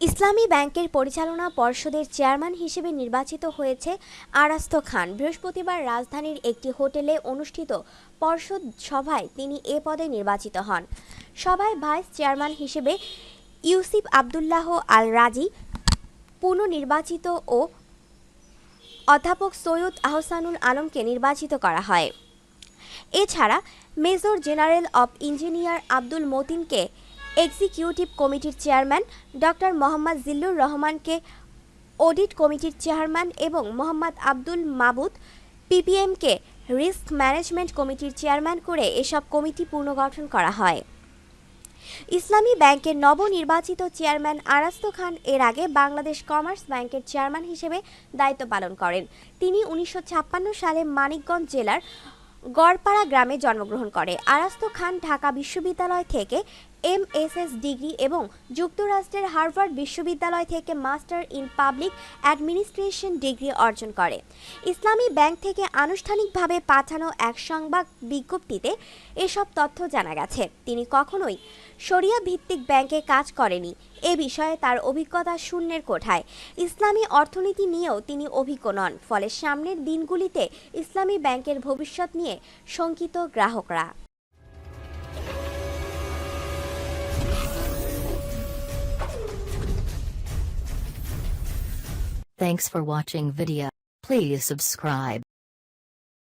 ইসলামী ব্যাংকের পরিচালনা পর্ষদের চেয়ারম্যান হিসেবে নির্বাচিত হয়েছে আরাস্ত খান। বৃহস্পতিবার রাজধানীর একটি হোটেলে অনুষ্ঠিত পর্ষদ সভায় তিনি এ পদে নির্বাচিত হন। সভায় ভাইস চেয়ারম্যান হিসেবে ইউসিফ আবদুল্লাহ আল রাজি পুনর্নির্বাচিত ও অধ্যাপক সৈয়দ আহসানুল আলমকে নির্বাচিত করা হয়। এছাড়া major general of engineer Abdul মতিনকে এক্সিকিউটিভ কমিটির চেয়ারম্যান ডক্টর মোহাম্মদ জিল্লুর রহমানকে অডিট কমিটির চেয়ারম্যান এবং মোহাম্মদ আব্দুল মাবুদ, পিপিএমকে রিস্ক ম্যানেজমেন্ট কমিটির চেয়ারম্যান করে এসব কমিটি পুনর্গঠন করা হয়। ইসলামী ব্যাংকের নবনির্বাচিত চেয়ারম্যান আরাস্ত খান এর আগে বাংলাদেশ কমার্স ব্যাংকের চেয়ারম্যান হিসেবে দায়িত্ব পালন করেন। তিনি উনিশশো ছাপ্পান্ন সালে মানিকগঞ্জ জেলার গড়পাড়া গ্রামে জন্মগ্রহণ করে। আরাস্ত খান ঢাকা বিশ্ববিদ্যালয় থেকে এমএসএস ডিগ্রি এবং যুক্তরাষ্ট্রের হার্ভার্ড বিশ্ববিদ্যালয় থেকে master in public administration degree অর্জন করে। ইসলামী ব্যাংক থেকে আনুষ্ঠানিকভাবে পাঠানো এক সংবাদ বিজ্ঞপ্তিতে এসব তথ্য জানা গেছে। তিনি কখনোই শরিয়া ভিত্তিক ব্যাংকে কাজ করেনি এ বিষয়ে তার অভিজ্ঞতা শূন্যের কোঠায়। ইসলামী অর্থনীতি নিয়েও তিনি অভিজ্ঞ নন। ফলে সামনের দিনগুলিতে ইসলামী ব্যাংকের ভবিষ্যৎ নিয়ে শঙ্কিত গ্রাহকরা। Thanks for watching video. Please subscribe.